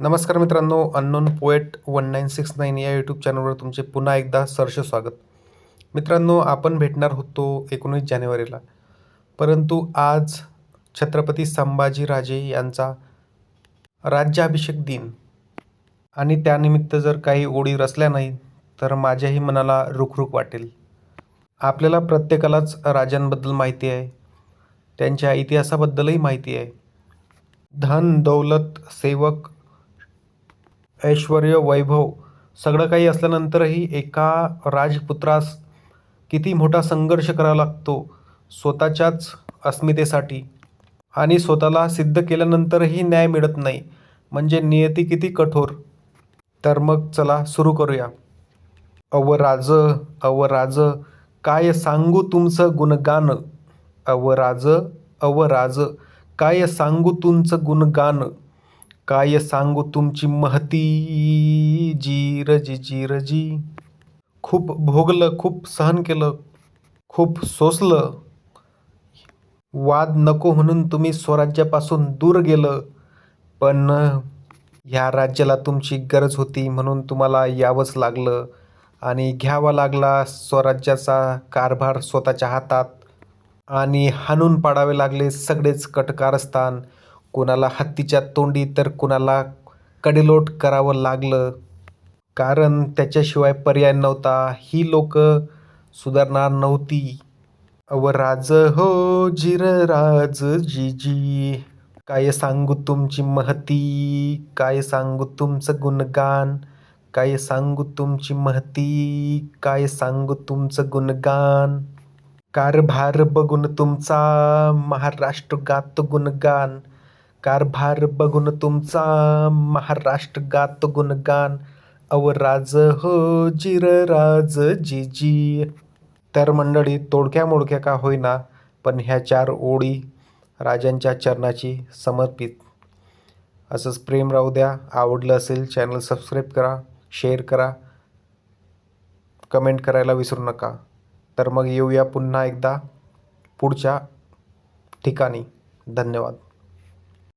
नमस्कार मित्रांनो unknown poet one nine six nine या यूट्यूब चॅनलवर तुमचे पुन्हा एकदा सहर्ष स्वागत. मित्रांनो आपण भेटणार होतो एकोणीस जानेवारीला. परंतु आज छत्रपती संभाजीराजे यांचा राज्याभिषेक दिन. आणि त्यानिमित्त जर काही ओळी रचल्या नाही तर माझ्याही मनाला रुखरुख वाटेल. आपल्याला प्रत्येकालाच राजांबद्दल माहिती आहे. त्यांच्या इतिहासाबद्दलही माहिती आहे. धन दौलत सेवक ऐश्वर्य वैभव सगळं काही असल्यानंतरही एका राजपुत्रास किती मोठा संघर्ष करावा लागतो स्वतःच्याच अस्मितेसाठी. आणि स्वतःला सिद्ध केल्यानंतरही न्याय मिळत नाही. म्हणजे नियती किती कठोर. तर मग चला सुरू करूया. अव राज अव राज काय सांगू तुमचं गुणगान? अव राज अव राज काय सांगू तुमचं गुणगान? काय सांगू तुमची महती? जिरजी जिरजी खूप भोगलं खूप सहन केलं खूप सोसलं. वाद नको म्हणून तुम्ही स्वराज्यापासून दूर गेलं पण ह्या राज्याला तुमची गरज होती म्हणून तुम्हाला यावंच लागलं आणि घ्यावा लागला स्वराज्याचा कारभार स्वतःच्या हातात आणि हाणून पाडावे लागले सगळेच कटकारस्थान. कोणाला हत्तीच्या तोंडी तर कुणाला कडेलोट करावं लागलं. कारण त्याच्याशिवाय पर्याय नव्हता. ही लोक सुधारणार नव्हती. अव राज हो जिर राज जी जी काय सांगू तुमची महती? काय सांगू तुमचं गुणगान? काय सांगू तुमची महती? काय सांगू तुमचं गुणगान? कारभार बघून तुमचा महाराष्ट्र गात गुणगान. कारभार बघून तुमचा महाराष्ट्र गात गुणगान. अव राज हो जिर राज जी जी. तर मंडळी तोडक्या मोडक्या का होईना पण ह्या चार ओळी राजांच्या चरणाची समर्पित. असंच प्रेम राहू द्या. आवडलं असेल चॅनल सबस्क्राईब करा शेअर करा. कमेंट करायला विसरू नका. तर मग येऊया पुन्हा एकदा पुढच्या ठिकाणी. धन्यवाद.